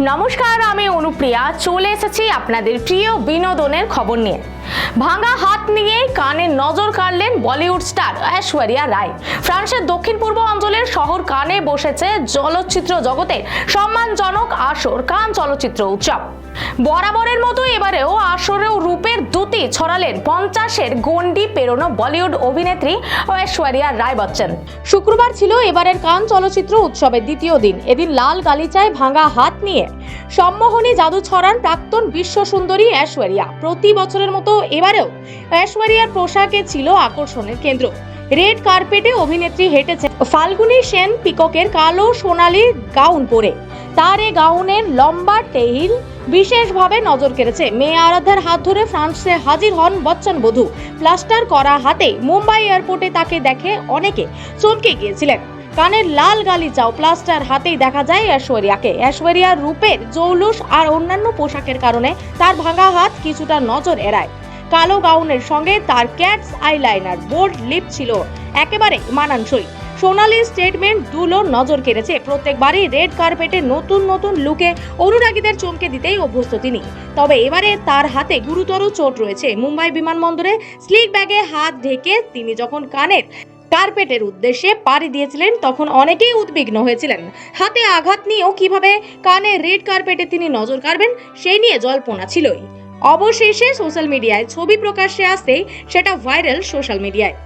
নমস্কার, আমি অনুপ্রিয়া। চলে এসেছি আপনাদের প্রিয় বিনোদনের খবর নিয়ে। ভাঙা হাত নিয়ে কানে নজর কাড়লেন বলিউড স্টার ঐশ্বরিয়া রায়। ফ্রান্সের দক্ষিণ পূর্ব অঞ্চলের শহর কানে বসেছে চলচ্চিত্র জগতে সম্মানজনক আসর, কান চলচ্চিত্র উৎসব। বরাবরের মতো এবারেও আসরেও রূপের দ্যুতি ছড়ালেন পঞ্চাশের গণ্ডি পেরোনো বলিউড অভিনেত্রী ঐশ্বরিয়া রায় বচ্চন শুক্রবার ছিল এবারের কান চলচ্চিত্র উৎসবের দ্বিতীয় দিন। এদিন লাল গালিচায় ভাঙা হাত নিয়ে সম্মোহনী জাদু ছড়ান প্রাক্তন বিশ্ব সুন্দরী ঐশ্বরিয়া। প্রতি বছরের মতো এবারেও ঐশ্বরিয়ার পোশাকে ছিল আকর্ষণের কেন্দ্র। রেড কার্পেটে অভিনেত্রী হেঁটেছে ফাল্গুনি সেন পিককের কালো সোনালি গাউন পরে। তার এ গাউনের লম্বা টেইল বিশেষভাবে নজর কেড়েছে। মেয়ে আরাধ্যার হাত ধরে ফ্রান্সে হাজির হন বচ্চন বধূ। প্লাস্টার করা হাতে মুম্বাই এয়ারপোর্টে তাকে দেখে অনেকে চমকে গিয়েছিলেন। কানের লাল গালিচাও প্লাস্টার হাতেই দেখা যায় ঐশ্বরিয়াকে। ঐশ্বরিয়ার রূপের জৌলুস আর অন্যান্য পোশাকের কারণে তার ভাঙা হাত কিছুটা নজর এড়ায়। কালো গাউনের সঙ্গে তার ক্যাটস আইলাইনার বোল্ড লিপ ছিল একেবারে মানানসই। সোনালি স্টেটমেন্ট দুলো নজর কেড়েছে। প্রত্যেকবারই রেড কার্পেটে নতুন নতুন লুকে অনুরাগীদের চমকে দিতেই অভ্যস্ত তিনি। তবে এবারে তার হাতে গুরুতর চোট রয়েছে। মুম্বাই বিমানবন্দরে স্লিক ব্যাগে হাত ঢেকে তিনি যখন কানের কার্পেটের উদ্দেশ্যে পাড়ি দিয়েছিলেন, তখন অনেকেই উদ্বিগ্ন হয়েছিলেন। হাতে আঘাত নিয়েও কীভাবে কানে রেড কার্পেটে তিনি নজর কাড়বেন, সেই নিয়ে জল্পনা ছিলই। অবশেষে সোশ্যাল মিডিয়ায় ছবি প্রকাশ্যে আসতেই সেটা ভাইরাল সোশ্যাল মিডিয়ায়